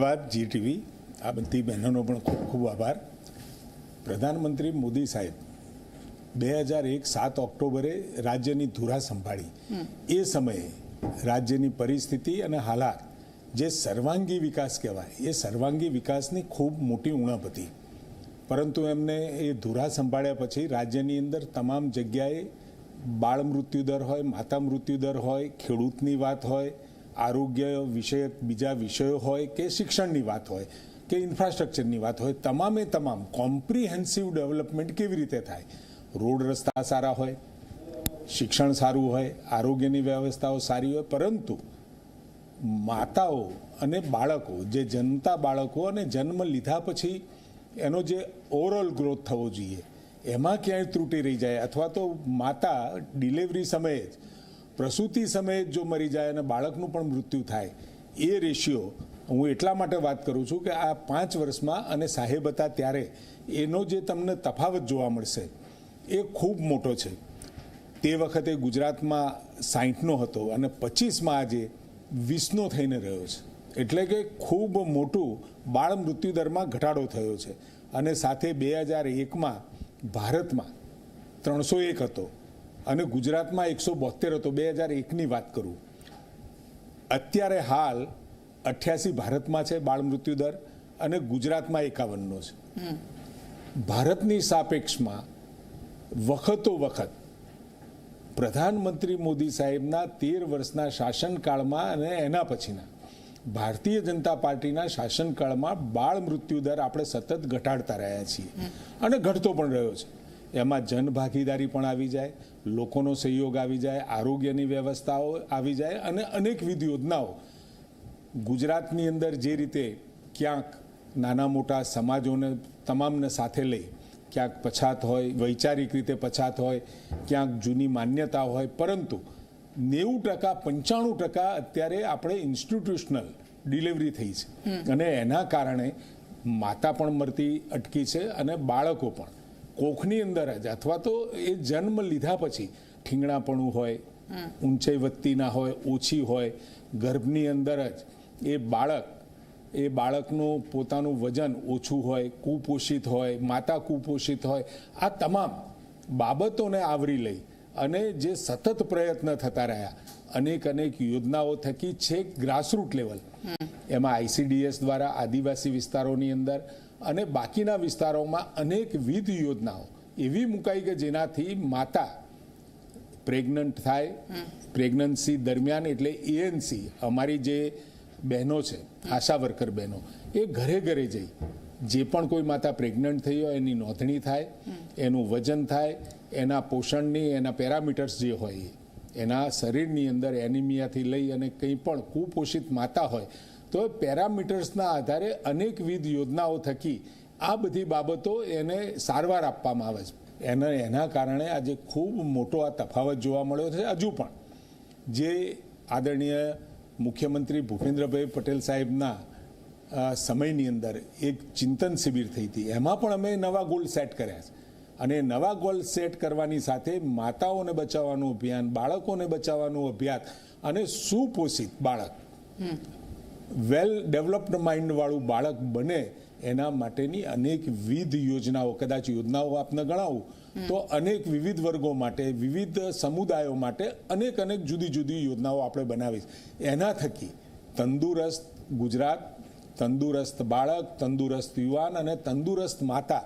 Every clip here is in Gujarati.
ધન્યવાદ જી ટીવી આ બધી બહેનોનો પણ ખૂબ ખૂબ આભાર. પ્રધાનમંત્રી મોદી સાહેબ બે હજાર એક સાત ઓક્ટોબરે રાજ્યની ધુરા સંભાળી. એ સમયે રાજ્યની પરિસ્થિતિ અને હાલાત જે સર્વાંગી વિકાસ કહેવાય એ સર્વાંગી વિકાસની ખૂબ મોટી ઉણપ હતી. પરંતુ એમને એ ધુરા સંભાળ્યા પછી રાજ્યની અંદર તમામ જગ્યાએ બાળ મૃત્યુદર હોય માતા મૃત્યુ દર હોય ખેડૂતની વાત હોય આરોગ્ય વિષયક બીજા વિષયો હોય કે શિક્ષણની વાત હોય કે ઇન્ફ્રાસ્ટ્રક્ચરની વાત હોય, તમામે તમામ કોમ્પ્રિહેન્સિવ ડેવલપમેન્ટ કેવી રીતે થાય? રોડ રસ્તા સારા હોય, શિક્ષણ સારું હોય, આરોગ્યની વ્યવસ્થાઓ સારી હોય, પરંતુ માતાઓ અને બાળકો, જે જનતા બાળકો અને જન્મ લીધા પછી એનો જે ઓવરઓલ ગ્રોથ થવો જોઈએ, એમાં ક્યાંય ત્રુટી રહી જાય અથવા તો માતા ડિલિવરી સમયે જ પ્રસૂતિ સમયે જો મરી જાય અને બાળકનું પણ મૃત્યુ થાય, એ રેશિયો હું એટલા માટે વાત કરું છું કે આ પાંચ વર્ષમાં અને સાહેબ હતા ત્યારે એનો જે તમને તફાવત જોવા મળશે, એ ખૂબ મોટો છે. તે વખતે ગુજરાતમાં સાહીઠનો હતો અને પચીસમાં આજે વીસનો થઈને રહ્યો છે. એટલે કે ખૂબ મોટું બાળ મૃત્યુદરમાં ઘટાડો થયો છે. અને સાથે બે હજાર એકમાં ભારતમાં ત્રણસો એક હતો. અને ગુજરાતમાં એકસો બોતેર હતો. બે હજાર એકની વાત કરું. અત્યારે હાલ અઠ્યાસી ભારતમાં છે બાળ મૃત્યુ દર અને ગુજરાતમાં એકાવનનો છે. ભારતની સાપેક્ષમાં વખતો વખત પ્રધાનમંત્રી મોદી સાહેબના તેર વર્ષના શાસનકાળમાં અને એના પછીના ભારતીય જનતા પાર્ટીના શાસનકાળમાં બાળ મૃત્યુ દર આપણે સતત ઘટાડતા રહ્યા છીએ. અને ઘટતો પણ રહ્યો છે. એમાં જનભાગીદારી પણ આવી જાય લોકોનો સહયોગ આવી જાય આરોગ્યની વ્યવસ્થાઓ આવી જાય અને અનેકવિધ યોજનાઓ ગુજરાતની અંદર જે રીતે ક્યાંક નાના મોટા સમાજોને તમામને સાથે લઈ ક્યાંક પછાત હોય વૈચારિક રીતે પછાત હોય ક્યાંક જૂની માન્યતા હોય પરંતુ નેવું ટકા પંચાણું ટકા અત્યારે આપણે ઇન્સ્ટિટ્યુશનલ ડિલિવરી થઈ છે. અને એના કારણે માતા પણ મરતી અટકી છે અને બાળકો પણ. કોખની અંદર જ અથવા તો એ જન્મ લીધા પછી ઠીંગણાપણું હોય ઊંચાઈ વધતી ના હોય ઓછી હોય ગર્ભની અંદર જ એ બાળક એ બાળકનું પોતાનું વજન ઓછું હોય કુપોષિત હોય માતા કુપોષિત હોય આ તમામ બાબતોને આવરી લઈ અને જે સતત પ્રયત્ન થતા રહ્યા અનેક અનેક યોજનાઓ થકી છેક ગ્રાસરૂટ લેવલ એમાં આઈસીડીએસ દ્વારા આદિવાસી વિસ્તારોની અંદર અને બાકીના વિસ્તારોમાં અનેકવિધ યોજનાઓ. એવી મુકાઈ કે જેનાથી માતા પ્રેગ્નન્ટ થાય પ્રેગ્નન્સી દરમિયાન એટલે એએનસી અમારી જે બહેનો છે આશા વર્કર બહેનો એ ઘરે ઘરે જઈ જે પણ કોઈ માતા પ્રેગ્નન્ટ થઈ હોય એની નોંધણી થાય એનું વજન થાય એના પોષણની એના પેરામીટર્સ જે હોય એના શરીરની અંદર એનિમિયાથી લઈ અને કંઈ પણ કુપોષિત માતા હોય તો પેરામીટર્સના આધારે અનેકવિધ યોજનાઓ થકી આ બધી બાબતો એને સારવાર આપવામાં આવે છે. એના એના કારણે આજે ખૂબ મોટો આ તફાવત જોવા મળ્યો છે. હજુ પણ જે આદરણીય મુખ્યમંત્રી ભૂપેન્દ્રભાઈ પટેલ સાહેબના સમયની અંદર એક ચિંતન શિબિર થઈ હતી. એમાં પણ અમે નવા ગોલ સેટ કર્યા છે. અને નવા ગોલ સેટ કરવાની સાથે માતાઓને બચાવવાનું અભિયાન, બાળકોને બચાવવાનું અભિયાન અને સુપોષિત બાળક. વેલ ડેવલપ્ડ માઇન્ડ વાળું બાળક બને એના માટેની અનેક વિધ યોજનાઓ કદાચ યોજનાઓ આપને ગણાવું તો અનેક વિવિધ વર્ગો માટે વિવિધ સમુદાયો માટે અનેક અનેક જુદી જુદી યોજનાઓ આપણે બનાવી એના થકી તંદુરસ્ત ગુજરાત તંદુરસ્ત બાળક તંદુરસ્ત યુવાન અને તંદુરસ્ત માતા.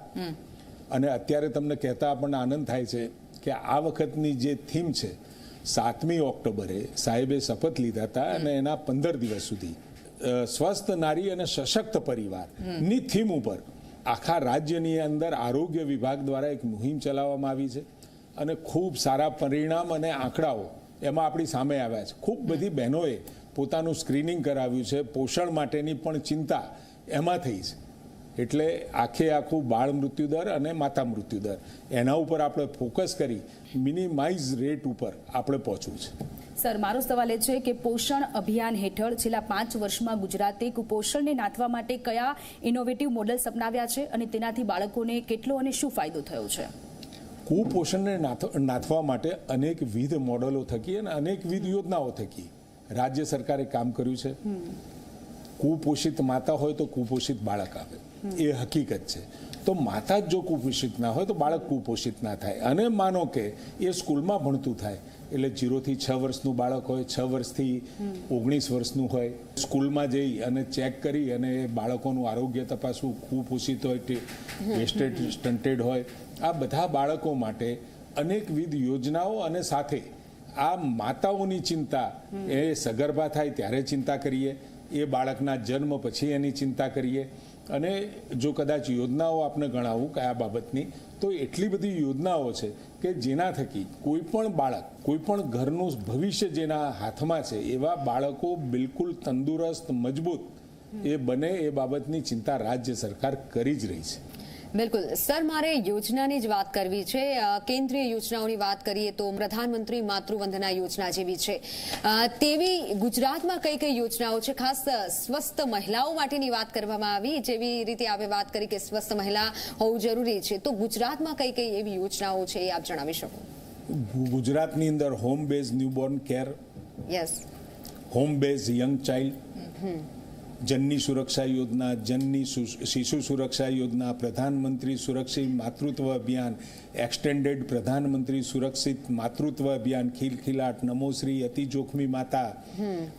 અને અત્યારે તમને કહેતા આપણને આનંદ થાય છે કે આ વખતની જે થીમ છે સાતમી ઓક્ટોબરે સાહેબે શપથ લીધા હતા અને એના પંદર દિવસ સુધી સ્વસ્થ નારી અને સશક્ત પરિવાર. ની થીમ ઉપર. આખા રાજ્યની અંદર આરોગ્ય વિભાગ દ્વારા એક મુહિમ ચલાવવામાં આવી છે અને ખૂબ સારા પરિણામ અને આંકડાઓ એમાં આપણી સામે આવ્યા છે. ખૂબ બધી બહેનોએ પોતાનું સ્ક્રીનિંગ કરાવ્યું છે. પોષણ માટેની પણ ચિંતા એમાં થઈ છે. એટલે આખે આખું બાળ મૃત્યુ દર અને માતા મૃત્યુ દર. એના ઉપર આપણે ફોકસ કરી મિનિમાઇઝ રેટ ઉપર આપણે પહોંચવું છે. સર મારો સવાલ એ છે કે પોષણ અભિયાન હેઠળ છેલ્લા પાંચ વર્ષમાં ગુજરાતે કુપોષણને નાથવા માટે કયા ઇનોવેટિવ મોડલ્સ અપનાવ્યા છે અને તેનાથી બાળકોને કેટલો અને શું ફાયદો થયો છે? કુપોષણને નાથવા માટે અનેકવિધ મોડલો થકી અને અનેકવિધ યોજનાઓ થકી રાજ્ય સરકારે કામ કર્યું છે. કુપોષિત માતા હોય તો કુપોષિત બાળક આવે. એ હકીકત છે. તો માતા જ જો કુપોષિત ના હોય તો બાળક કુપોષિત ના થાય. અને માનો કે એ સ્કૂલમાં ભણતું થાય એટલે જીરોથી છ વર્ષનું બાળક હોય, છ વર્ષથી ઓગણીસ વર્ષનું હોય. સ્કૂલમાં જઈ અને ચેક કરી અને એ બાળકોનું આરોગ્ય તપાસવું કુપોષિત હોય વેસ્ટેડ, સ્ટન્ટેડ હોય. આ બધા બાળકો માટે અનેકવિધ યોજનાઓ અને સાથે આ માતાઓની ચિંતા એ સગર્ભા થાય ત્યારે ચિંતા કરીએ. એ બાળકના જન્મ પછી એની ચિંતા કરીએ. અને જો કદાચ યોજનાઓ આપને ગણાવું કયા બાબતની, તો એટલી બધી યોજનાઓ છે કે જેના થકી કોઈ પણ બાળક, કોઈ પણ ઘરનું ભવિષ્ય જેના હાથમાં છે, એવા બાળકો બિલકુલ તંદુરસ્ત, મજબૂત, એ બને એ બાબતની ચિંતા રાજ્ય સરકાર કરી જ રહી છે. બિલકુલ. સર મારે યોજનાની જ વાત કરવી છે. કેન્દ્રીય યોજનાઓની વાત કરીએ તો પ્રધાનમંત્રી માતૃવંદના યોજના જેવી છે. તેવી ગુજરાતમાં કઈ કઈ યોજનાઓ છે? ખાસ સ્વસ્થ મહિલાઓ માટેની વાત કરવામાં આવી જેવી રીતે આપણે વાત કરી કે સ્વસ્થ મહિલા હોવું જરૂરી છે. તો ગુજરાતમાં કઈ કઈ એવી યોજનાઓ છે એ આપ જણાવી શકો? ગુજરાતની અંદર home base newborn care yes home base young child Janani Suraksha Yojana જનની શિશુ સુરક્ષા યોજના પ્રધાનમંત્રી સુરક્ષિત માતૃત્વ અભિયાન એક્સટેન્ડેડ પ્રધાનમંત્રી સુરક્ષિત માતૃત્વ અભિયાન ખીલખીલાટ નમોશ્રી અતિ જોખમી માતા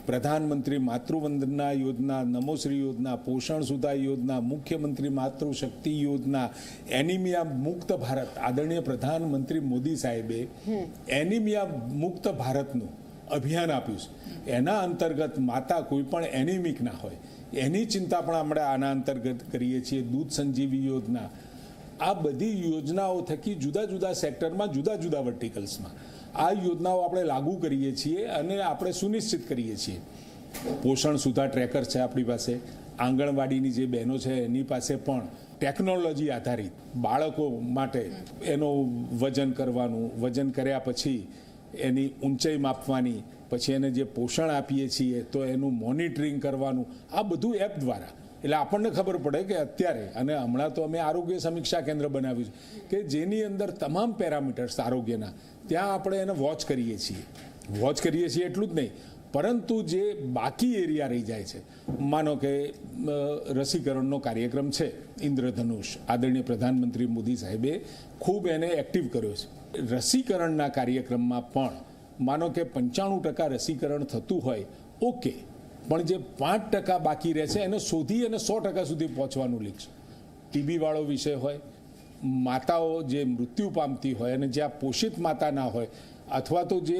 પ્રધાનમંત્રી માતૃવંદના યોજના નમોશ્રી યોજના પોષણ સુધા યોજના મુખ્યમંત્રી માતૃશક્તિ યોજના એનિમિયા મુક્ત ભારત આદરણીય પ્રધાનમંત્રી મોદી સાહેબે એનિમિયા મુક્ત ભારતનું અભિયાન આપ્યું છે. એના અંતર્ગત માતા કોઈ પણ એનિમિક ના હોય એની ચિંતા પણ આપણે આના અંતર્ગત કરીએ છીએ દૂધ સંજીવી યોજના. આ બધી યોજનાઓ થકી જુદા જુદા સેક્ટરમાં જુદા જુદા વર્ટિકલ્સમાં. આ યોજનાઓ આપણે લાગુ કરીએ છીએ અને આપણે સુનિશ્ચિત કરીએ છીએ. પોષણ સુધા ટ્રેકર છે આપણી પાસે. આંગણવાડીની જે બહેનો છે એની પાસે પણ ટેકનોલોજી આધારિત બાળકો માટે એનું વજન કરવાનું, વજન કર્યા પછી એની ઊંચાઈ માપવાની પછી એને જે પોષણ આપીએ છીએ, તો એનું મોનિટરિંગ કરવાનું, આ બધું એપ દ્વારા. એટલે આપણને ખબર પડે કે અત્યારે, અને હમણાં તો અમે આરોગ્ય સમીક્ષા કેન્દ્ર બનાવ્યું છે, કે જેની અંદર તમામ પેરામીટર્સ આરોગ્યના, ત્યાં આપણે એને વોચ કરીએ છીએ. વોચ કરીએ છીએ એટલું જ નહીં, પરંતુ જે બાકી એરિયા રહી જાય છે, માનો કે રસીકરણનો કાર્યક્રમ છે, ઇન્દ્રધનુષ, આદરણીય પ્રધાનમંત્રી મોદી સાહેબે ખૂબ એને એક્ટિવ કર્યો છે. રસીકરણના કાર્યક્રમમાં પણ માનો કે પંચાણું ટકા રસીકરણ થતું હોય, ઓકે. પણ જે પાંચ ટકા બાકી રહેશે, એને શોધી અને સો ટકા સુધી પહોંચવાનું લીધું ટીબીવાળો વિષય હોય, માતાઓ જે મૃત્યુ પામતી હોય અને જ્યાં પોષિત માતા ના હોય, અથવા તો જે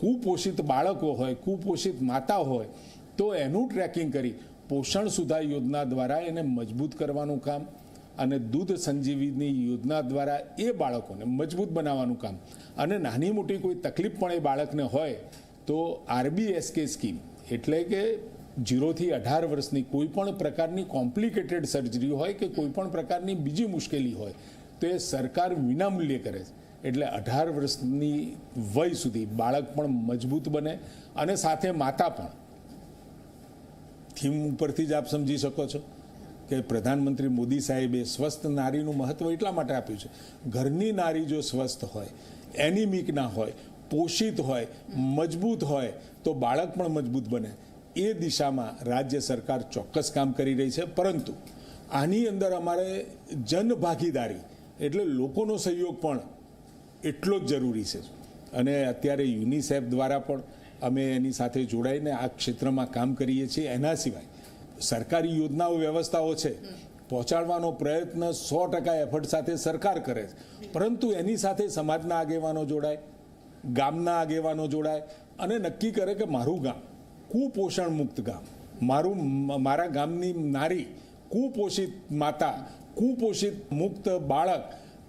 કુપોષિત બાળકો હોય, કુપોષિત માતા હોય, તો એનું ટ્રેકિંગ કરી પોષણ સુધા યોજના દ્વારા એને મજબૂત કરવાનું કામ અને દૂધ સંજીવીની યોજના દ્વારા એ બાળકોને મજબૂત બનાવવાનું કામ. અને નાની મોટી કોઈ તકલીફ પણ એ બાળકને હોય તો આરબીએસકે સ્કીમ, એટલે કે જીરોથી અઢાર વર્ષની કોઈ પણ પ્રકારની કોમ્પ્લિકેટેડ સર્જરી હોય કે કોઈ પણ પ્રકારની બીજી મુશ્કેલી હોય, તો એ સરકાર વિનામૂલ્યે કરે છે. એટલે અઢાર વર્ષની વય સુધી બાળક પણ મજબૂત બને અને સાથે માતા પણ. થીમ ઉપરથી જ આપ સમજી શકો છો. કે પ્રધાનમંત્રી મોદી સાહેબે સ્વસ્થ નારીનું મહત્વ એટલા માટે આપ્યું છે. ઘરની નારી જો સ્વસ્થ હોય એનિમિક ના હોય, પોષિત હોય, મજબૂત હોય, તો બાળક પણ મજબૂત બને. એ દિશામાં રાજ્ય સરકાર ચોક્કસ કામ કરી રહી છે. પરંતુ આની અંદર અમારે જન ભાગીદારી એટલે લોકોનો સહયોગ પણ એટલો જ જરૂરી છે. અને અત્યારે યુનિસેફ દ્વારા પણ અમે એની સાથે જોડાઈને આ ક્ષેત્રમાં કામ કરીએ છીએ. એના સિવાય સરકારી યોજનાઓ, વ્યવસ્થાઓ છે. પહોંચાડવાનો પ્રયત્ન સો ટકા એફર્ટ સાથે સરકાર કરે છે. પરંતુ એની સાથે સમાજના આગેવાનો જોડાય, ગામના આગેવાનો જોડાય અને નક્કી કરે કે મારું ગામ, કુપોષણ મુક્ત ગામ, મારું મારા ગામની નારી, કુપોષિત માતા, કુપોષિત મુક્ત બાળક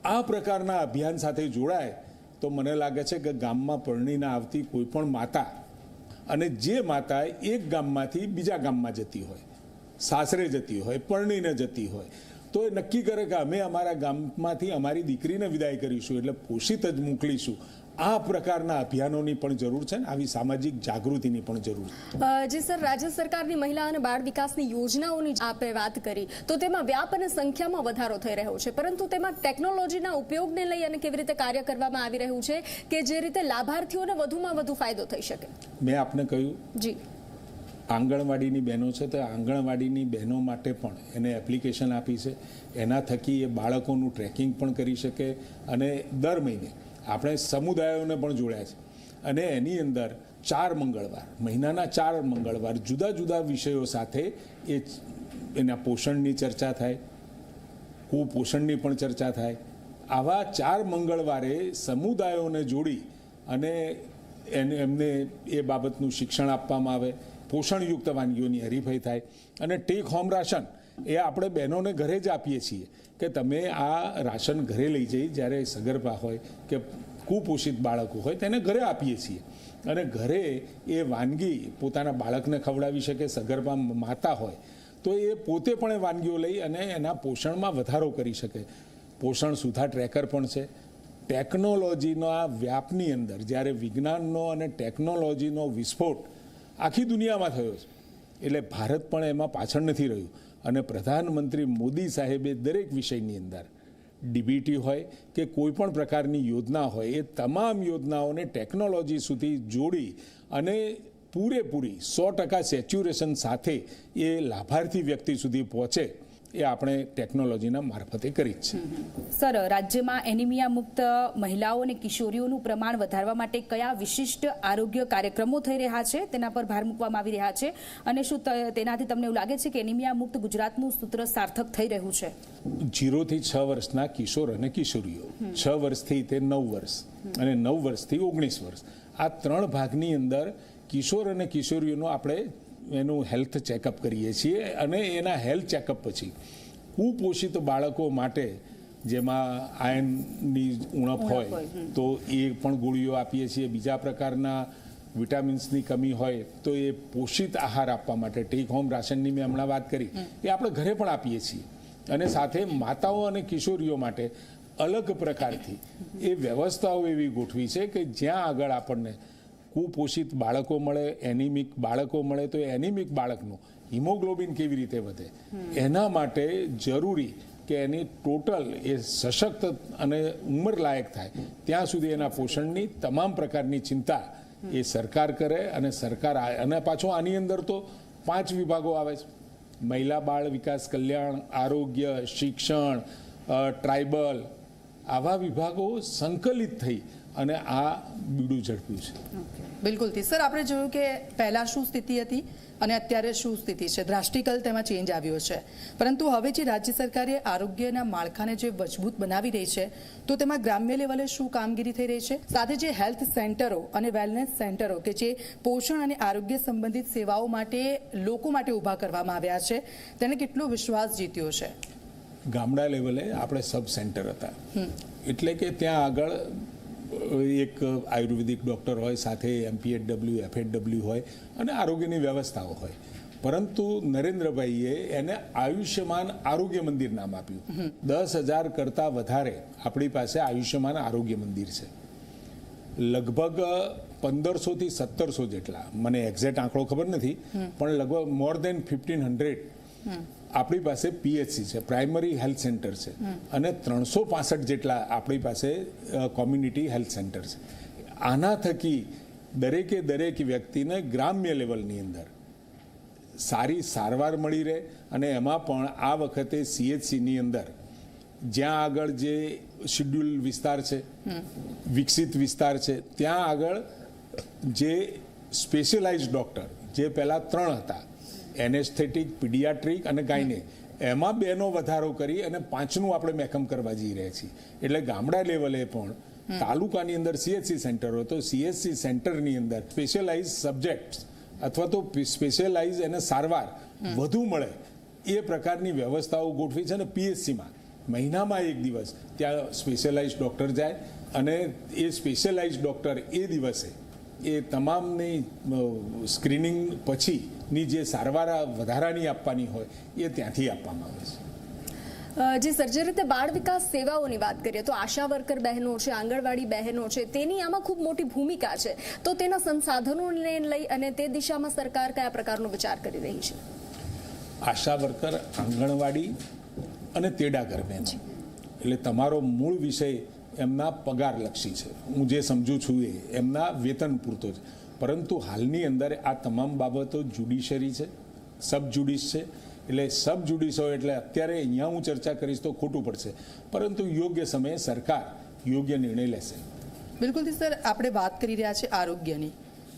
આ પ્રકારના અભિયાન સાથે જોડાય તો મને લાગે છે કે ગામમાં પરણીને આવતી કોઈ પણ માતા અને જે માતા એક ગામમાંથી બીજા ગામમાં જતી હોય સાસરે જતી હોય પરણીને જતી હોય. તો એ નક્કી કરે કે અમે અમારા ગામમાંથી અમારી દીકરીને વિદાય કરીશું એટલે પોષિત જ મોકલીશું. આ પ્રકારના અભિયાનોની પણ જરૂર છે ને આવી સામાજિક જાગૃતિની પણ જરૂર જે સર રાજ્ય સરકારની મહિલા અને બાળ વિકાસની યોજનાઓની આપણે આપે વાત કરી. તો તેમાં વ્યાપ અને સંખ્યામાં વધારો થઈ રહ્યો છે. પરંતુ તેમાં ટેકનોલોજીના ઉપયોગને લઈ અને કેવી રીતે કાર્ય કરવામાં આવી રહ્યું છે કે જે રીતે લાભાર્થીઓને વધુમાં વધુ ફાયદો થઈ શકે? મેં આપને કહ્યું જી. આંગણવાડીની બહેનો છે તો આંગણવાડીની બહેનો માટે પણ એને એપ્લિકેશન આપી છે. એના થકી એ બાળકોનું ટ્રેકિંગ પણ કરી શકે અને દર મહિને આપણે સમુદાયોને પણ જોડ્યા છે. અને એની અંદર ચાર મંગળવાર, મહિનાના ચાર મંગળવાર જુદા જુદા વિષયો સાથે એ એના પોષણની ચર્ચા થાય, કુપોષણની પણ ચર્ચા થાય. આવા ચાર મંગળવારે સમુદાયોને જોડી અને એને એમને એ બાબતનું શિક્ષણ આપવામાં આવે. પોષણયુક્ત વાનગીઓની હરીફાઈ થાય. અને ટેક હોમ રાશન એ આપણે બહેનોને ઘરે જ આપીએ છીએ કે તમે આ રાશન ઘરે લઈ જઈ જ્યારે સગર્ભા હોય કે કુપોષિત બાળકો હોય તેને ઘરે આપીએ છીએ. અને ઘરે એ વાનગી પોતાના બાળકને ખવડાવી શકે, સગર્ભા માતા હોય, તો એ પોતે પણ એ વાનગીઓ લઈ અને એના પોષણમાં વધારો કરી શકે. પોષણ સુધા ટ્રેકર પણ છે. ટેકનોલોજીના વ્યાપની અંદર, જ્યારે વિજ્ઞાનનો અને ટેકનોલોજીનો વિસ્ફોટ આખી દુનિયામાં થયો છે. એટલે ભારત પણ એમાં પાછળ નથી રહ્યું. અને પ્રધાનમંત્રી મોદી સાહેબે દરેક વિષયની અંદર ડીબીટી હોય કે કોઈ પણ પ્રકારની યોજના હોય, એ તમામ યોજનાઓને ટેકનોલોજી સુધી જોડી અને પૂરેપૂરી સો ટકા સેચ્યુરેશન સાથે એ લાભાર્થી વ્યક્તિ સુધી પહોંચે. એ આપણે ટેકનોલોજીના મારફતે કરી જ છે. સર રાજ્યમાં એનિમિયા મુક્ત મહિલાઓ અને કિશોરીઓનું પ્રમાણ વધારવા માટે કયા વિશિષ્ટ આરોગ્ય કાર્યક્રમો થઈ રહ્યા છે? તેના પર ભાર મૂકવામાં આવી રહ્યા છે. અને શું તેનાથી તમને એવું લાગે છે કે એનિમિયા મુક્ત ગુજરાતનું સૂત્ર સાર્થક થઈ રહ્યું છે? જીરોથી છ વર્ષના કિશોર અને કિશોરીઓ. છ વર્ષથી તે નવ વર્ષ અને નવ વર્ષથી ઓગણીસ વર્ષ. આ ત્રણ ભાગની અંદર કિશોર અને કિશોરીઓનો આપણે એનું હેલ્થ ચેકઅપ કરીએ છીએ અને એના હેલ્થ ચેકઅપ પછી કુપોષિત બાળકો માટે જેમાં આયનની ઉણપ હોય તો એ પણ ગોળીઓ આપીએ છીએ. બીજા પ્રકારના વિટામિન્સની કમી હોય તો એ પોષિત આહાર આપવા માટે ટેક હોમ રાશનની મેં હમણાં વાત કરી. એ આપણે ઘરે પણ આપીએ છીએ. અને સાથે માતાઓ અને કિશોરીઓ માટે અલગ પ્રકારથી એ વ્યવસ્થાઓ એવી ગોઠવી છે કે જ્યાં આગળ આપણને કુપોષિત બાળકો મળે, એનિમિક બાળકો મળે, તો એનિમિક બાળકનું હિમોગ્લોબિન કેવી રીતે વધે? એના માટે જરૂરી કે એની ટોટલ એ સશક્ત અને ઉંમર લાયક થાય. ત્યાં સુધી એના પોષણની તમામ પ્રકારની ચિંતા એ સરકાર કરે અને સરકાર અને પાછો આની અંદર તો પાંચ વિભાગો આવે છે. મહિલા બાળ વિકાસ કલ્યાણ, આરોગ્ય, શિક્ષણ ટ્રાઇબલ આવા વિભાગો સંકલિત થઈ અને આ બીડું ઝડપ્યું છે. બિલકુલથી સર આપણે જોયું કે પહેલાં શું સ્થિતિ હતી અને અત્યારે શું સ્થિતિ છે? દ્રાષ્ટિકલ તેમાં ચેન્જ આવ્યો છે. પરંતુ હવે જે રાજ્ય સરકારે આરોગ્યના માળખાને જે મજબૂત બનાવી રહી છે તો તેમાં ગ્રામ્ય લેવલે શું કામગીરી થઈ રહી છે? સાથે જે હેલ્થ સેન્ટરો અને વેલનેસ સેન્ટરો કે જે પોષણ અને આરોગ્ય સંબંધિત સેવાઓ માટે લોકો માટે ઊભા કરવામાં આવ્યા છે તેને કેટલો વિશ્વાસ જીત્યો છે? ગામડા લેવલે આપણે સબ સેન્ટર હતા એટલે કે ત્યાં આગળ એક આયુર્વેદિક ડૉક્ટર હોય સાથે એમપીએડબલ્યુ એફએડબલ્યુ હોય અને આરોગ્યની વ્યવસ્થાઓ હોય. પરંતુ નરેન્દ્રભાઈએ એને આયુષ્યમાન આરોગ્ય મંદિર નામ આપ્યું. દસ હજાર કરતાં વધારે આપણી પાસે આયુષ્યમાન આરોગ્ય મંદિર છે. લગભગ પંદરસોથી સત્તરસો જેટલા. મને એક્ઝેક્ટ આંકડો ખબર નથી પણ લગભગ મોર દેન ફિફ્ટીન હંડ્રેડ આપણી પાસે પીએચસી છે પ્રાઇમરી હેલ્થ સેન્ટર છે. અને ત્રણસો પાસઠ જેટલા આપણી પાસે કોમ્યુનિટી હેલ્થ સેન્ટર છે. આના થકી દરેકે દરેક વ્યક્તિને ગ્રામ્ય લેવલની અંદર સારી સારવાર મળી રહે અને એમાં પણ આ વખતે સીએચસીની અંદર જ્યાં આગળ જે શિડ્યુલ વિસ્તાર છે વિકસિત વિસ્તાર છે ત્યાં આગળ જે સ્પેશિયલાઇઝ ડૉક્ટર જે પહેલાં ત્રણ હતા એનેસ્થેટિક, પીડિયાટ્રિક અને ગાયને. એમાં બેનો વધારો કરી અને પાંચનું આપણે મેકમ કરવા જઈ રહ્યા છીએ. એટલે ગામડા લેવલે પણ તાલુકાની અંદર સીએચસી સેન્ટર હોય તો સીએચસી સેન્ટરની અંદર સ્પેશિયલાઇઝ સબ્જેક્ટ અથવા તો સ્પેશિયલાઇઝ એને સારવાર વધુ મળે એ પ્રકારની વ્યવસ્થાઓ ગોઠવી છે અને પીએચસીમાં મહિનામાં એક દિવસ ત્યાં સ્પેશિયલાઇઝ ડૉક્ટર જાય અને એ સ્પેશિયલાઇઝ ડૉક્ટર એ દિવસે એ તમામની સ્ક્રીનિંગ પછીની જે સારવાર વધારાની આપવાની હોય એ ત્યાંથી આપવામાં આવે છે. જે સર જે રીતે બાળ વિકાસ સેવાઓની વાત કરીએ તો આશા વર્કર બહેનો છે આંગણવાડી બહેનો છે તેની આમાં ખૂબ મોટી ભૂમિકા છે. તો તેના સંસાધનોને લઈ અને તે દિશામાં સરકાર કયા પ્રકારનો વિચાર કરી રહી છે? આશા વર્કર આંગણવાડી અને તેડાગર બહેન. એટલે તમારો મૂળ વિષય એમના પગારલક્ષી છે. હું જે સમજુ છું એ, એમના વેતન પૂરતો છે. પરંતુ હાલની અંદર આ તમામ બાબતો જ્યુડિશરી છે સબ જ્યુડિશ છે. એટલે સબ જ્યુડિસ હોય એટલે અત્યારે અહીંયા હું ચર્ચા કરીશ તો ખોટું પડશે. પરંતુ યોગ્ય સમયે સરકાર યોગ્ય નિર્ણય લેશે. બિલકુલથી સર, આપણે વાત કરી રહ્યા છીએ આરોગ્યની.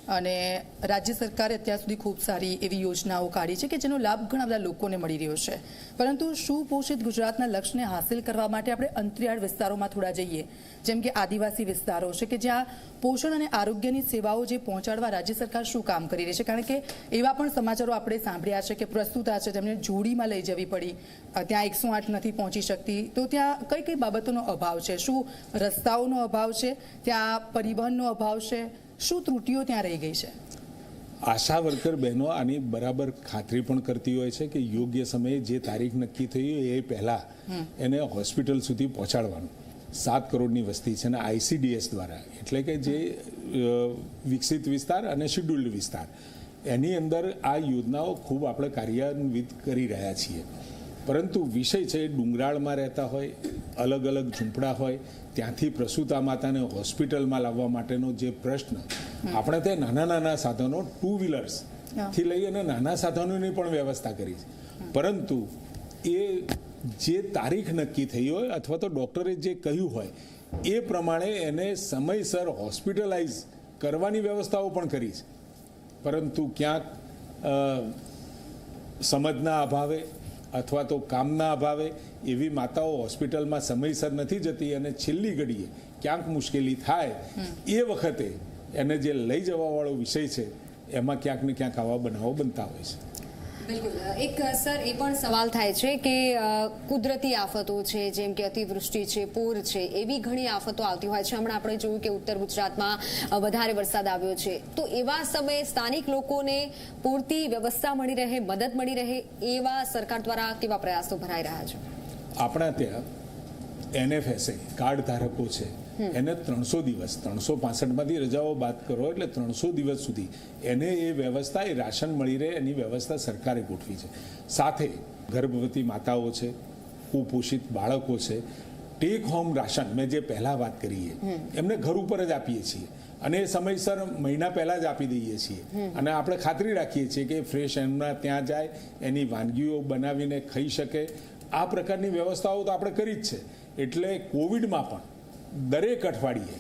અને રાજ્ય સરકારે અત્યાર સુધી ખૂબ સારી એવી યોજનાઓ કાઢી છે કે જેનો લાભ ઘણા બધા લોકોને મળી રહ્યો છે. પરંતુ સુપોષિત ગુજરાતના લક્ષ્યને હાંસિલ કરવા માટે આપણે અંતરિયાળ વિસ્તારોમાં થોડા જઈએ. જેમ કે આદિવાસી વિસ્તારો છે કે જ્યાં પોષણ અને આરોગ્યની સેવાઓ જે પહોંચાડવા રાજ્ય સરકાર શું કામ કરી રહી છે? કારણ કે એવા પણ સમાચારો આપણે સાંભળ્યા છે કે પ્રસ્તુતા છે, તેમને જોડીમાં લઈ જવી પડી. ત્યાં એકસો આઠ નથી પહોંચી શકતી. તો ત્યાં કઈ કઈ બાબતોનો અભાવ છે? શું રસ્તાઓનો અભાવ છે? ત્યાં પરિવહનનો અભાવ છે? શું ત્રુટીઓ ત્યાં રહી ગઈ છે? આશા વર્કર બહેનો આની બરાબર ખાતરી પણ કરતી હોય છે કે યોગ્ય સમયે જે તારીખ નક્કી થઈ હોય એ પહેલાં એને હોસ્પિટલ સુધી પહોંચાડવાનું. સાત કરોડની વસ્તી છે અને આઈસીડીએસ દ્વારા. એટલે કે જે વિકસિત વિસ્તાર અને શિડ્યુલ્ડ વિસ્તાર. એની અંદર આ યોજનાઓ ખૂબ આપણે કાર્યાન્વિત કરી રહ્યા છીએ. પરંતુ વિષય છે ડુંગરાળમાં રહેતા હોય અલગ અલગ ઝૂંપડા હોય ત્યાંથી પ્રસૂતા માતાને હોસ્પિટલમાં લાવવા માટેનો જે પ્રશ્ન આપણે તે નાના નાના સાધનો ટુ વ્હીલર્સથી લઈ અને નાના સાધનોની પણ વ્યવસ્થા કરી છે. પરંતુ એ જે તારીખ નક્કી થઈ હોય અથવા તો ડૉક્ટરે જે કહ્યું હોય એ પ્રમાણે એને સમયસર હોસ્પિટલાઇઝ કરવાની વ્યવસ્થાઓ પણ કરી છે. પરંતુ ક્યાંક સમજના અભાવે અથવા તો કામના અભાવે એવી માતાઓ હોસ્પિટલમાં સમયસર નથી જતી અને છેલ્લી ઘડીએ ક્યાંક મુશ્કેલી થાય એ વખતે એને જે લઈ જવાવાળો વિષય છે, એમાં ક્યાંક ને ક્યાંક આવા બનાવો બનતા હોય છે. બિલકુલ. એક સર, એ પણ સવાલ થાય છે કે કુદરતી આફતો છે, જેમ કે અતિવૃષ્ટિ છે, પૂર છે, એવી ઘણી આફતો આવતી હોય છે. હમણાં આપણે જોયું કે ઉત્તર ગુજરાતમાં વધારે વરસાદ આવ્યો છે. તો એવા સમયે સ્થાનિક લોકોને પૂરતી વ્યવસ્થા મળી રહે, મદદ મળી રહે, એવા સરકાર દ્વારા કેવા પ્રયાસો ભરાઈ રહ્યા છે? આપણા ત્યાં એનએફએસએ કાર્ડ ધારકો છે. એને ત્રણસો દિવસ ત્રણસો પાસઠમાંથી રજાઓ બાદ કરો એટલે ત્રણસો દિવસ સુધી એને એ વ્યવસ્થા એ રાશન મળી રહે એની વ્યવસ્થા સરકારે ગોઠવી છે. સાથે ગર્ભવતી માતાઓ છે કુપોષિત બાળકો છે ટેક હોમ રાશન મેં જે પહેલા વાત કરીએ એમને ઘર ઉપર જ આપીએ છીએ. અને એ સમયસર મહિના પહેલા જ આપી દઈએ છીએ. અને આપણે ખાતરી રાખીએ છીએ કે ફ્રેશ એમના ત્યાં જાય એની વાનગીઓ બનાવીને ખાઈ શકે. આ પ્રકારની વ્યવસ્થાઓ તો આપણે કરી જ છે. એટલે કોવિડમાં પણ દરેક અઠવાડિયે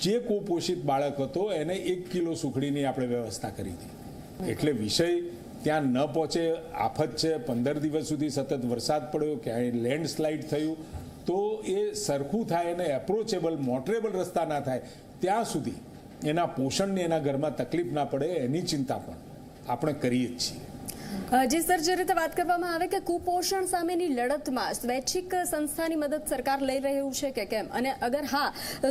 જે કુપોષિત બાળક હતો એને એક કિલો સુખડીની આપણે વ્યવસ્થા કરી હતી. એટલે વિષય ત્યાં ન પહોંચે, આફત છે, પંદર દિવસ સુધી સતત વરસાદ પડ્યો, ક્યાંય લેન્ડસ્લાઇડ થયું, તો એ સરખું થાય અને એપ્રોચેબલ મોટરેબલ રસ્તા ના થાય, ત્યાં સુધી એના પોષણને એના ઘરમાં તકલીફ ના પડે એની ચિંતા પણ આપણે કરીએ જ છીએ. જી સર, જે રીતે વાત કરવામાં આવે કે કુપોષણ સામેની લડતમાં સ્વૈચ્છિક સંસ્થાની મદદ સરકાર લઈ રહ્યું છે કે કેમ? અને અગર હા,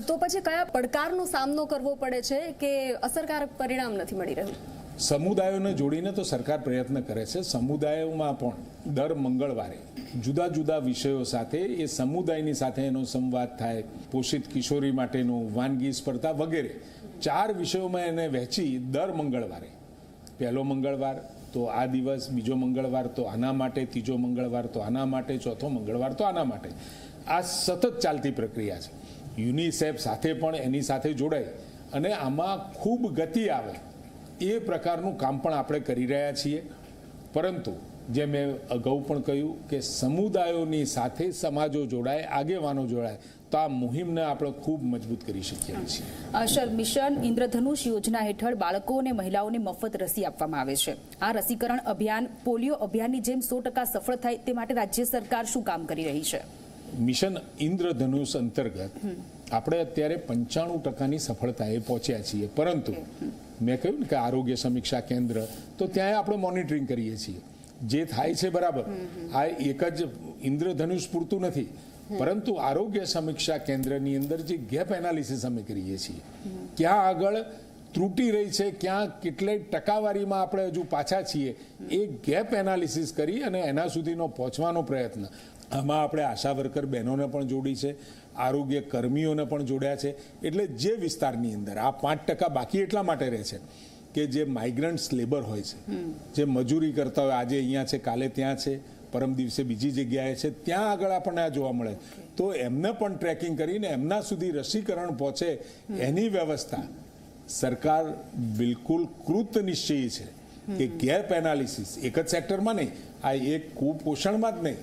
તો પછી કયા પડકારનો સામનો કરવો પડે છે કે અસરકારક પરિણામ નથી મળી રહ્યું? સમુદાયોને જોડીને તો સરકાર પ્રયત્ન કરે છે. સમુદાયોમાં પણ દર મંગળવારે જુદા જુદા વિષયો સાથે એ સમુદાયની સાથે એનો સંવાદ થાય, પોષિત કિશોરી માટેનું વાનગી સ્પર્ધા વગેરે ચાર વિષયોમાં એને વહેંચી દર મંગળવારે. પહેલો મંગળવાર તો આ દિવસ બીજો મંગળવાર, તો આના માટે, ત્રીજો મંગળવાર, તો આના માટે, ચોથો મંગળવાર, તો આના માટે. આ સતત ચાલતી પ્રક્રિયા છે. યુનિસેફ સાથે પણ એની સાથે જોડાય અને આમાં ખૂબ ગતિ આવે. એ પ્રકારનું કામ પણ આપણે કરી રહ્યા છીએ. પરંતુ જે મેં અગાઉ પણ કહ્યું કે સમુદાયોની સાથે સમાજો જોડાય, આગેવાનો જોડાય તો આ મુહિમને આપણે ખૂબ મજબૂત કરી શકીએ છીએ. સર મિશન ઇન્દ્રધનુષ યોજના હેઠળ બાળકો અને મહિલાઓને મફત રસી આપવામાં આવે છે. આ રસીકરણ અભિયાન પોલિયો અભિયાનની જેમ સો ટકા સફળ થાય તે માટે રાજ્ય સરકાર શું કામ કરી રહી છે? મિશન ઇન્દ્રધનુષ અંતર્ગત આપણે અત્યારે પંચાણું ટકાની સફળતાએ પહોંચ્યા છીએ. પરંતુ મેં કહ્યું ને કે આરોગ્ય સમીક્ષા કેન્દ્ર તો ત્યાં આપણે મોનિટરિંગ કરીએ છીએ. જે થાય છે બરાબર. આ એક જ ઇન્દ્રધનુષ પૂરતું નથી. પરંતુ આરોગ્ય સમીક્ષા કેન્દ્રની અંદર જે ગેપ એનાલિસિસ અમે કરીએ છીએ ક્યાં આગળ ત્રુટી રહી છે ક્યાં કેટલી ટકાવારીમાં આપણે હજુ પાછા છીએ એ ગેપ એનાલિસિસ કરી અને એના સુધીનો પહોંચવાનો પ્રયત્ન. આમાં આપણે આશા વર્કર બહેનોને પણ જોડી છે આરોગ્ય કર્મીઓને પણ જોડ્યા છે એટલે જે વિસ્તારની અંદર આ પાંચ ટકા બાકી એટલા માટે રહે છે કે જે માઇગ્રન્ટ્સ લેબર હોય છે જે મજૂરી કરતા હોય આજે અહીંયા છે કાલે ત્યાં છે પરમ દિવસે બીજી જગ્યાએ છે, ત્યાં આગળ આપણને આ જોવા મળે. તો એમને પણ ટ્રેકિંગ કરીને એમના સુધી રસીકરણ પહોંચે એની વ્યવસ્થા. સરકાર બિલકુલ કૃત નિશ્ચયી છે કે ગેપ એનાલિસિસ એક જ સેક્ટરમાં નહીં, આ એક કુપોષણમાં જ નહીં.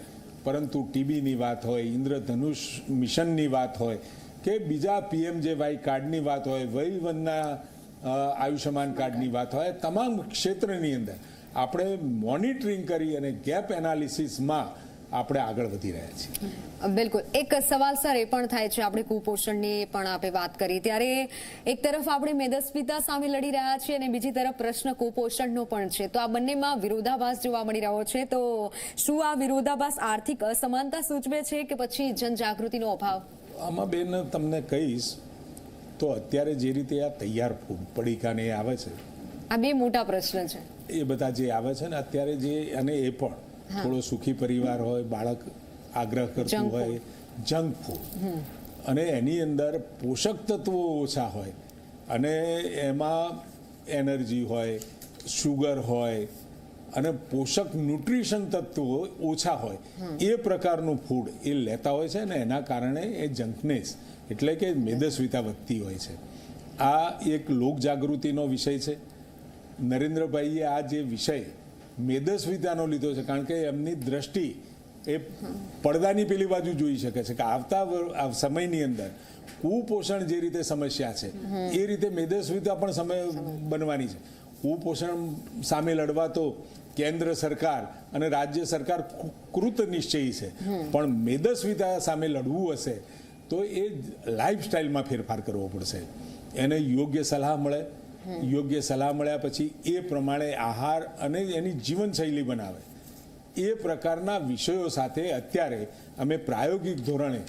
પરંતુ ટીબીની વાત હોય, ઇન્દ્રધનુષ મિશનની વાત હોય, કે બીજા પીએમજેવાય કાર્ડની વાત હોય વયવનના આયુષ્યમાન કાર્ડની વાત હોય, તમામ ક્ષેત્રની અંદર. આપણે મોનિટરિંગ કરી અને ગેપ એનાલિસિસમાં આપણે આગળ વધી રહ્યા છીએ. બિલકુલ. એક સવાલ સર એ પણ થાય છે આપણે કુપોષણની પણ આપણે વાત કરી. ત્યારે એક તરફ આપણે મેદસ્વીતા સામે લડી રહ્યા છીએ અને બીજી તરફ પ્રશ્ન કુપોષણનો પણ છે. તો આ બંનેમાં વિરોધાભાસ જોવા મળી રહ્યો છે. તો શું આ વિરોધાભાસ આર્થિક અસમાનતા સૂચવે છે કે પછી જનજાગૃતિનો અભાવ? આમાં બેન તમને કહીશ તો અત્યારે જે રીતે આ તૈયાર ફૂડ પડીકાને આવે છે. આ બે મોટા પ્રશ્ન છે. એ બધા જે આવે છે ને અત્યારે જે અને એ પણ થોડો સુખી પરિવાર હોય બાળક આગ્રહ કરતું હોય જંક ફૂડ અને એની અંદર પોષક તત્વો ઓછા હોય. અને એમાં એનર્જી હોય શુગર હોય અને પોષક ન્યુટ્રિશન તત્વો ઓછા હોય. એ પ્રકારનું ફૂડ એ લેતા હોય છે ને એના કારણે એ જંકનેસ એટલે કે મેદસ્વીતા વધતી હોય છે. આ એક લોક જાગૃતિનો વિષય છે. નરેન્દ્રભાઈએ આ જે વિષય મેદસ્વીતાનો લીધો છે, કારણ કે એમની દ્રષ્ટિ એ પડદાની પેલી બાજુ જોઈ શકે છે કે આવતા સમયની અંદર કુપોષણ જે રીતે સમસ્યા છે, એ રીતે મેદસ્વીતા પણ સમય બનવાની છે. કુપોષણ સામે લડવા તો કેન્દ્ર સરકાર અને રાજ્ય સરકાર કૃત નિશ્ચયી છે. પણ મેદસ્વીતા સામે લડવું હશે તો એ લાઈફસ્ટાઈલમાં ફેરફાર કરવો પડશે. એને યોગ્ય સલાહ મળે યોગ્ય સલાહ મળ્યા પછી એ પ્રમાણે આહાર અને એની જીવનશૈલી બનાવે. એ પ્રકારના વિષયો સાથે અત્યારે અમે પ્રાયોગિક ધોરણે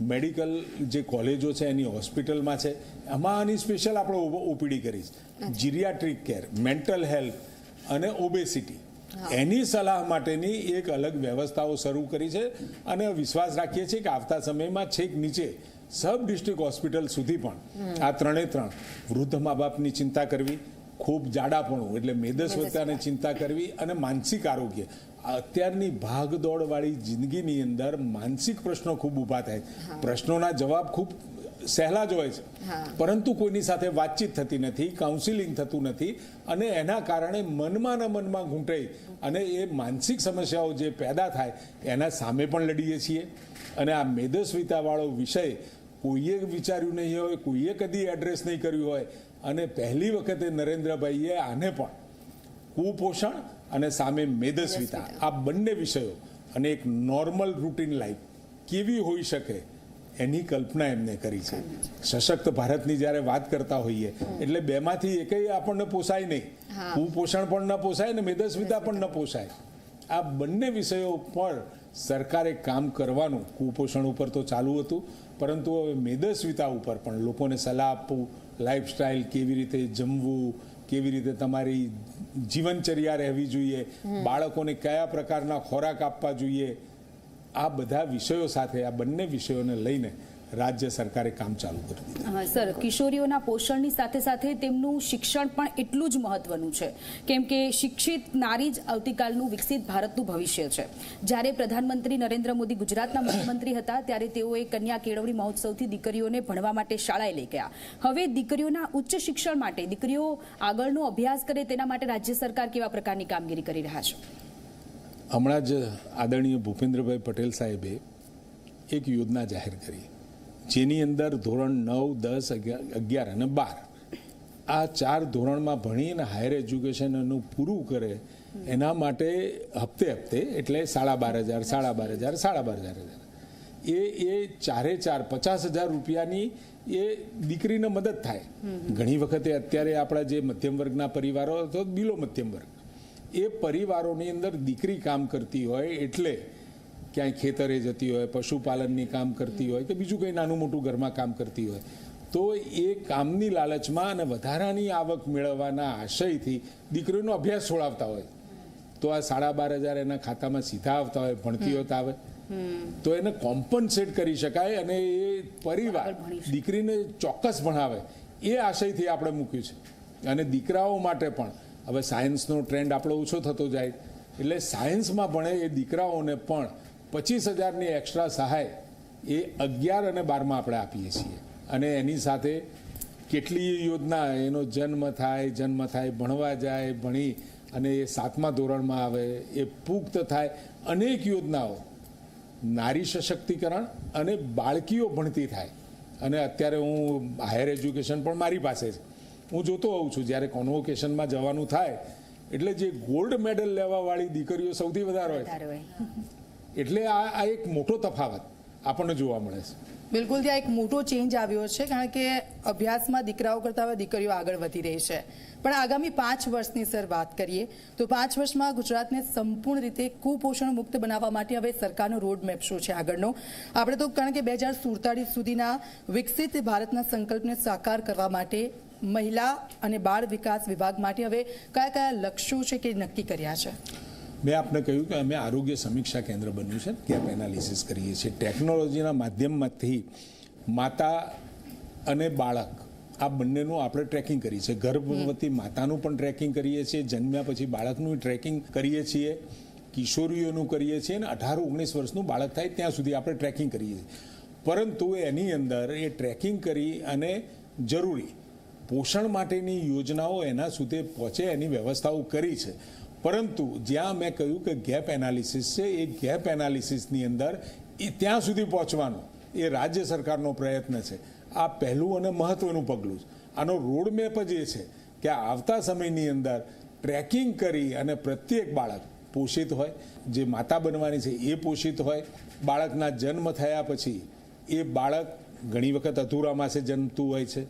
મેડિકલ જે કોલેજો છે એની હોસ્પિટલમાં છે એમાં આની સ્પેશિયલ આપણે ઓપીડી કરી છે જીરિયાટ્રિક કેર મેન્ટલ હેલ્થ અને ઓબેસિટી. એની સલાહ માટેની એક અલગ વ્યવસ્થાઓ શરૂ કરી છે અને વિશ્વાસ રાખીએ છીએ કે આવતા સમયમાં છેક નીચે સબ ડિસ્ટ્રિક્ટ હોસ્પિટલ સુધી પણ આ ત્રણે ત્રણ વૃદ્ધ મા બાપની ચિંતા કરવી ખૂબ જાડાપણું એટલે મેદસ્વતાને ચિંતા કરવી અને માનસિક આરોગ્ય. અત્યારની ભાગદોડવાળી જિંદગીની અંદર માનસિક પ્રશ્નો ખૂબ ઊભા થાય. પ્રશ્નોના જવાબ ખૂબ સહેલા જ હોય છે. પરંતુ કોઈની સાથે વાતચીત થતી નથી કાઉન્સિલિંગ થતું નથી અને એના કારણે મનમાં ને મનમાં ઘૂંટાઈ અને એ માનસિક સમસ્યાઓ જે પેદા થાય એના સામે પણ લડીએ છીએ. અને આ મેદસ્વિતાવાળો વિષય કોઈએ વિચાર્યું નહીં હોય કોઈએ કદી એડ્રેસ નહીં કર્યું હોય. અને પહેલી વખતે નરેન્દ્રભાઈએ આને પણ કુપોષણ અને સામે મેદસ્વીતા આ બંને વિષયો અને એક નોર્મલ રૂટીન લાઈફ કેવી હોઈ શકે એની કલ્પના એમને કરી છે. સશક્ત ભારતની જ્યારે વાત કરતા હોઈએ એટલે બેમાંથી એકેય આપણને પોસાય નહીં. કુપોષણ પણ ન પોસાય ને મેદસ્વીતા પણ ન પોસાય. આ બંને વિષયો પર સરકારે કામ કરવાનું કુપોષણ ઉપર તો ચાલુ હતું. પરંતુ હવે મેદસ્વીતા ઉપર પણ લોકોને સલાહ આપવું લાઈફસ્ટાઈલ કેવી રીતે જમવું કેવી રીતે તમારી જીવનચર્યા રહેવી જોઈએ બાળકોને કયા પ્રકારના ખોરાક આપવા જોઈએ આ બધા વિષયો સાથે આ બંને વિષયોને લઈને રાજ્ય સરકારે કામ ચાલુ કરી દીધું હા, સર કિશોરીઓના પોષણની સાથે સાથે તેમનું શિક્ષણ પણ એટલું જ મહત્વનું છે. કેમ કે શિક્ષિત નારી જ આવતીકાલનું વિકસિત ભારતનું ભવિષ્ય છે. જ્યારે પ્રધાનમંત્રી નરેન્દ્ર મોદી ગુજરાતના મુખ્યમંત્રી હતા ત્યારે તેઓએ કન્યા કેળવણી મહોત્સવથી દીકરીઓને ભણવા માટે શાળાએ લઈ ગયા. હવે દીકરીઓના ઉચ્ચ શિક્ષણ માટે દીકરીઓ આગળનો અભ્યાસ કરે તેના માટે રાજ્ય સરકાર કેવા પ્રકારની કામગીરી કરી રહ્યા છે? હમણાં જ આદરણીય ભૂપેન્દ્રભાઈ પટેલ સાહેબે એક યોજના જાહેર કરી. જેની અંદર ધોરણ નવ દસ અગિયાર અગિયાર અને બાર. આ ચાર ધોરણમાં ભણી અને હાયર એજ્યુકેશનનું પૂરું કરે એના માટે હપ્તે હપ્તે એટલે સાડા બાર હજાર સાડા બાર હજાર સાડા બાર હજાર હજાર. એ એ ચારે ચાર પચાસ હજાર રૂપિયાની એ દીકરીને મદદ થાય. ઘણી વખતે અત્યારે આપણા જે મધ્યમ વર્ગના પરિવારો અથવા બિલો મધ્યમ વર્ગ. એ પરિવારોની અંદર દીકરી કામ કરતી હોય એટલે ક્યાંય ખેતરે જતી હોય પશુપાલનની કામ કરતી હોય કે બીજું કંઈ નાનું મોટું ઘરમાં કામ કરતી હોય તો એ કામની લાલચમાં અને વધારાની આવક મેળવવાના આશયથી દીકરીનો અભ્યાસ છોડાવતા હોય. તો આ સાડા બાર હજાર એના ખાતામાં સીધા આવતા હોય ભણતી હોય આવે. તો એને કોમ્પન્સેટ કરી શકાય અને એ પરિવાર દીકરીને ચોક્કસ ભણાવે એ આશયથી આપણે મૂક્યું છે. અને દીકરાઓ માટે પણ હવે સાયન્સનો ટ્રેન્ડ આપણો ઓછો થતો જાય એટલે સાયન્સમાં ભણે એ દીકરાઓને પણ પચીસ હજારની એક્સ્ટ્રા સહાય એ અગિયાર અને બારમાં આપણે આપીએ છીએ. અને એની સાથે કેટલી યોજના, એનો જન્મ થાય જન્મ થાય, ભણવા જાય, ભણી અને એ સાતમા ધોરણમાં આવે, એ પુખ્ત થાય, અનેક યોજનાઓ. નારી સશક્તિકરણ અને બાળકીઓ ભણતી થાય. અને અત્યારે હું હાયર એજ્યુકેશન પણ મારી પાસે છે હું જોતો હોઉં છું, જ્યારે કોન્વોકેશનમાં જવાનું થાય, એટલે જે ગોલ્ડ મેડલ લેવાવાળી દીકરીઓ સૌથી વધારે હોય. એટલે આ આ એક મોટો તફાવત આપણને જોવા મળે છે. બિલકુલ, ત્યાં એક મોટો ચેન્જ આવ્યો છે, કારણ કે અભ્યાસમાં દીકરાઓ કરતાં હવે દીકરીઓ આગળ વધી રહી છે. પણ આગામી પાંચ વર્ષની સર વાત કરીએ, તો પાંચ વર્ષમાં ગુજરાતને સંપૂર્ણ રીતે કુપોષણ મુક્ત બનાવવા માટે હવે સરકારનો રોડ મેપ શું છે આગળનો? આપણે તો કારણ કે બે હજાર સુડતાળીસ સુધીના વિકસિત ભારતના સંકલ્પને સાકાર કરવા માટે મહિલા અને બાળ વિકાસ વિભાગ માટે હવે કયા કયા લક્ષ્યો છે કે નક્કી કર્યા છે? મેં આપને કહ્યું કે અમે આરોગ્ય સમીક્ષા કેન્દ્ર બન્યું છે ગેપ એનાલિસિસ કરીએ છીએ. ટેકનોલોજીના માધ્યમમાંથી માતા અને બાળક આ બંનેનું આપણે ટ્રેકિંગ કરીએ છીએ. ગર્ભવતી માતાનું પણ ટ્રેકિંગ કરીએ છીએ જન્મ્યા પછી બાળકનું ટ્રેકિંગ કરીએ છીએ કિશોરીઓનું કરીએ છીએ અને અઢાર ઓગણીસ વર્ષનું બાળક થાય ત્યાં સુધી આપણે ટ્રેકિંગ કરીએ છીએ. પરંતુ એની અંદર એ ટ્રેકિંગ કરી અને જરૂરી પોષણ માટેની યોજનાઓ એના સુધી પહોંચે એની વ્યવસ્થાઓ કરી છે. પરંતુ જ્યાં મેં કહ્યું કે ગેપ એનાલિસિસ છે, એ ગેપ એનાલિસિસની અંદર એ ત્યાં સુધી પહોંચવાનો, એ રાજ્ય સરકારનો પ્રયત્ન છે. આ પહેલું અને મહત્વનું પગલું છે. આનો રોડમેપ જ એ છે કે આવતા સમયની અંદર ટ્રેકિંગ કરી અને પ્રત્યેક બાળક પોષિત હોય, જે માતા બનવાની છે એ પોષિત હોય. બાળકના જન્મ થયા પછી એ બાળક ઘણી વખત અધૂરા માસે જન્મતું હોય છે.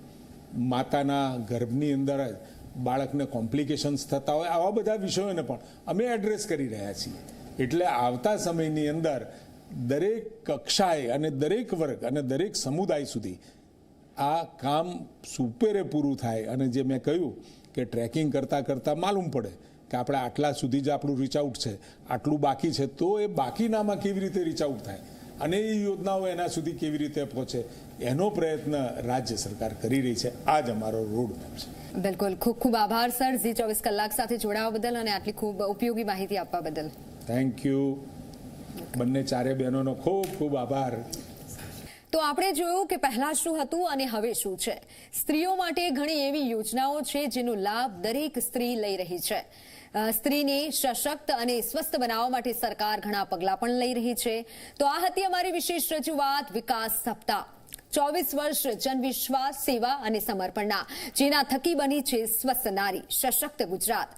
માતાના ગર્ભની અંદર જ બાળકને કોમ્પ્લિકેશન્સ થતા હોય, આવા બધા વિષયોને પણ અમે એડ્રેસ કરી રહ્યા છીએ. એટલે આવતા સમયની અંદર દરેક કક્ષાએ અને દરેક વર્ગ અને દરેક સમુદાય સુધી આ કામ સુપેરે પૂરું થાય અને જે મેં કહ્યું કે ટ્રેકિંગ કરતાં કરતાં માલુમ પડે કે આપણે આટલા સુધી જ આપણું રીચ આઉટ છે, આટલું બાકી છે, તો એ બાકીનામાં કેવી રીતે રીચ આઉટ થાય? અને એ યોજનાઓ એના સુધી કેવી રીતે પહોંચે? એનો પ્રયત્ન રાજ્ય સરકાર કરી રહી છે. આ જ અમારો રોડ મેપ છે. બિલકુલ. ખૂબ ખૂબ આભાર સર. ઝી ચોવીસ કલાક સાથે જોડાવા બદલ અને આટલી ખૂબ ઉપયોગી માહિતી આપવા બદલ. થેન્ક યુ બંને ચારે બહેનોનો ખૂબ ખૂબ આભાર. તો આપણે જોયું કે પહેલા શું હતું અને હવે શું છે. સ્ત્રીઓ માટે ઘણી એવી યોજનાઓ છે જેનો લાભ દરેક સ્ત્રી લઈ રહી છે. સ્ત્રીને સશક્ત અને સ્વસ્થ બનાવવા માટે સરકાર ઘણા પગલાં પણ લઈ રહી છે. તો આ હતી અમારી વિશેષ રજૂઆત. વિકાસ સપ્તાહ. ચોવીસ વર્ષ જનવિશ્વાસ સેવા અને સમર્પણના જેના થકી બની છે સ્વસ્થ નારી સશક્ત ગુજરાત.